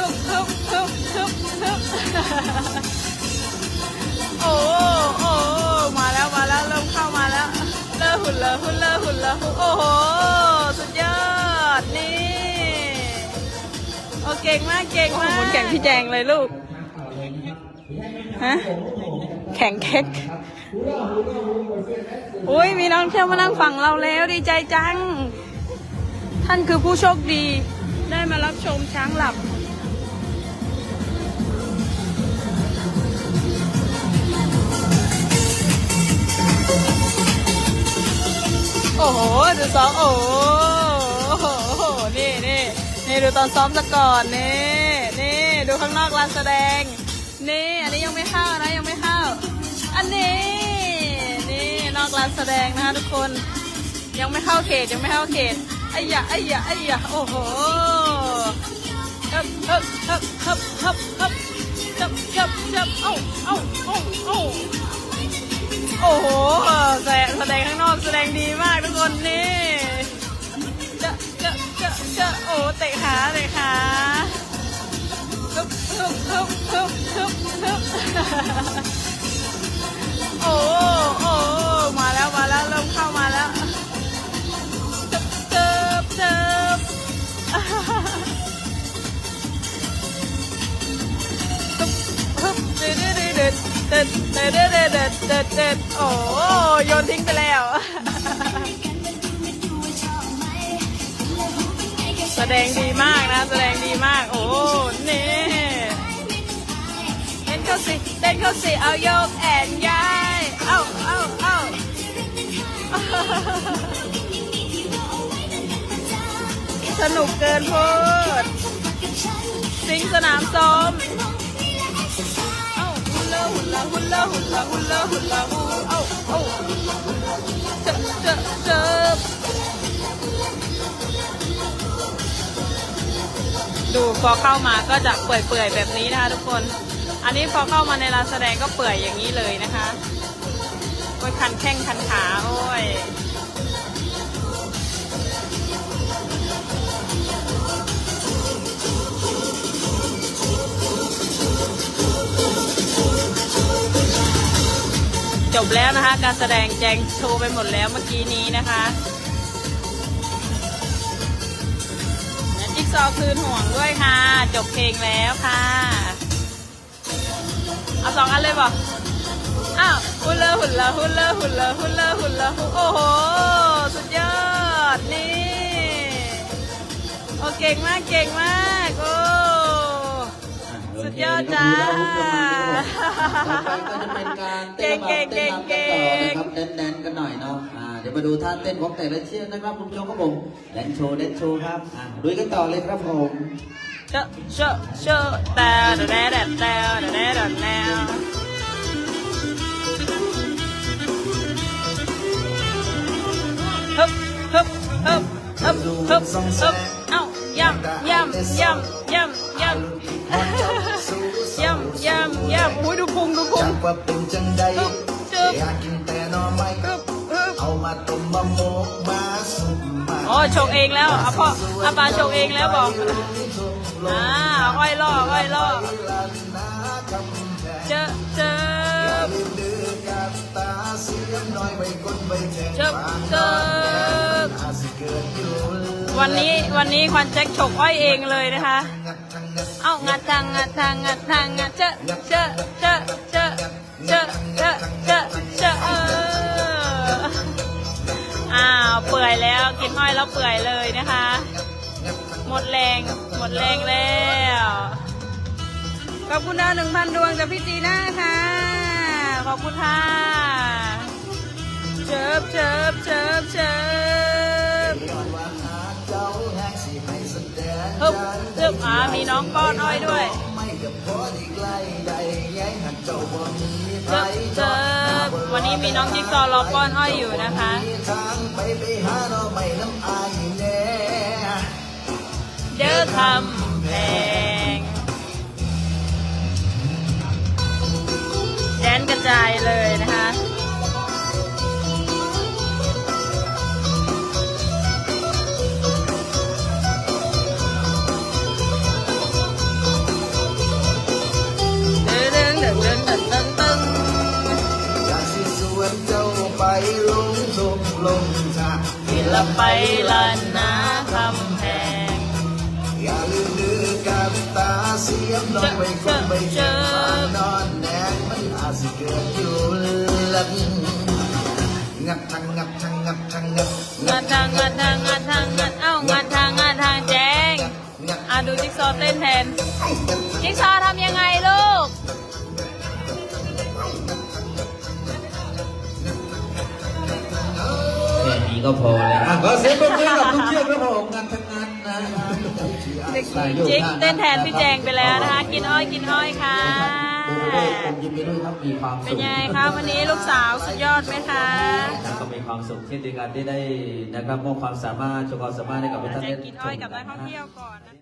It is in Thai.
ฮึบฮึบฮึบฮึบฮึบโอ้โอ้มาแล้วมาแล้วเริ่มเข้ามาแล้วเลอะหุ่นเลอะหุ่นเลอะหุ่นเลอะหุ่นโอ้โหสุดยอดนี่โอ้เก่งมากเก่งมากแข่งพี่แจงเลยลูกฮะแข่งเค้กอุ้ยมีน้องเที่ยวมานั่งฝั่งเราแล้วดีใจจัง ท่านคือผู้โชคดีได้มารับชมช้างหลับ ดูซ้อมโอ้โหโอ้โหนี่นี่นี่ดูตอนซ้อมซะก่อนนี่นี่ดูข้างนอกลานแสดง นี่ อันนี้ยังไม่เข้านะยังไม่เข้า อันนี้นี่นอกลานแสดงนะคะทุกคน ยังไม่เข้าเขตยังไม่เข้าเขตไอ้ยะไอ้ยะไอ้ยะโอ้โหฮึบฮึบฮึบฮึบฮึบฮึบจับจับจับเอ้าเอ้าเอ้าเอ้าโอ้โห คนนี่จะจะจะจะโอ้เตะขาเตะขาฮึบฮึบฮึบฮึบฮึบฮึบโอ้โอ้มาแล้วมาแล้วเริ่มเข้ามาแล้วเจิบเจิบฮึบเด็ดเด็ดเด็ดเด็ดเด็ดเด็ดเด็ดเด็ดเด็ดเด็ดโอ้โยนทิ้งไปแล้ว แสดงดีมากนะ แสดงดีมาก โอ้นี่เต้นเข้าสิเต้นเข้าสิเอาโยกแอนย้ายเอ้าเอ้าเอ้าสนุกเกินพูดสิงสนามซ้อมเอ้าหุ่นละหุ่นละหุ่นละหุ่นละหุ่นละหุ่นละหุ่นเอ้าเอ้าเจอเจอเจอ ดูพอเข้ามาก็จะเปื่อยๆแบบนี้นะคะ ทุกคน อันนี้พอเข้ามาในร้านแสดงก็เปื่อยอย่างนี้เลยนะคะโอ้ยคันแข้งคันขาโอ้ยจบแล้วนะคะ การแสดงแจงโชว์ไปหมดแล้วเมื่อกี้นี้นะคะ ซอว์คืนห่วงด้วยค่ะ จบเพลงแล้วค่ะ เอาสองอันเลยบอกอ้าวหุ่นเลอหุ่นเลอหุ่นเลอหุ่นเลอหุ่นเลอหุ่นเลอโอ้โห สุดยอด นี่ โอ้เก่งมากเก่งมาก โอ้ สุดยอดจ้า เก่งเก่งเก่งเก่งครับเน้นๆกันหน่อยเนาะอ่าเดี๋ยวมาดูท่าเต้นของแต่ละเชือกนะครับคุณผู้ชมครับผมแดนโชว์แดนโชว์ครับอ่าลุยกันต่อเลยครับผมเชอะเชอะเชอะแต่แต่แต่แต่แต่แต่แต่ฮึบฮึบฮึบฮึบฮึบฮึบเอ้าย่ำย่ำย่ำย่ำย่ำย่ำ ย่ำย่ำโอ้ยดูพุงดูพุงจักว่าเป็นจังใดฮึบจึบอยากกินแต่หนอไม้ฮึบฮึบเอามาต้มมาโมกมาสุกมาอ๋อชงเองแล้วอะพ่ออาปาชงเองแล้วบอกอ่าอ้อยล่ออ้อยล่อเจอเจอดื้อกับตาเสียมน้อยไปคนไปแข่งเจิบเจิบอาสิเกิดอยู่ วันนี้วันนี้ควันแจ็คฉกอ้อยเองเลยนะคะ เอ้างัดทางงัดทางงัดทางงัดเจอเจอเจอเจอเจอเจอเจอเจอเอออ้าวเปื่อยแล้วกินอ้อยแล้วเปื่อยเลยนะคะ หมดแรงหมดแรงแล้วขอบคุณดาวหนึ่งพันดวงจากพี่จีน่าค่ะขอบคุณค่ะเจิบเจิบเจิ มีน้องก้อนอ้อยด้วยเจเจวันนี้มีน้องจิ๊กซอรอก้อนอ้อยอยู่นะคะเด้อคำแพงแดนกระจายเลย นะคะไปลันนาคำแพงอย่าลืมลือกับตาเสียมน้อยไปคนไปเจอมานอนแนงมันอาจสิเกิดอยู่ลับงัดทางงัดทางงัดทางงัดงัดทางงัดทางงัดทางงัดเอ้างัดทางงัดทางแจงงัดอะดูจิ๊กซอว์เต้นแทนจิ๊กซอว์ทำ ก็พอแล้วอะขอเสียงปรบมือกับทุกเชือกครับผมงานทั้งนั้นนะหลายโยกจิ๊กท่าะเต้นแทนพี่แจงไปแล้วนะคะ กินอ้อยกินอ้อยค่ะดูไปด้วยผมยิ้มไปด้วยครับมีความเป็สุนขยังไงคะวันนี้ลูกสาวสุดยอดไหมคะแล้วก็มีความสุขเช่นเดียวกันที่ได้นะครับมอบความสามารถโชว์ความสามารถให้กับทุกท่านแจได้งกินอ้อยกับนักท่องเที่ยวก่อนนะ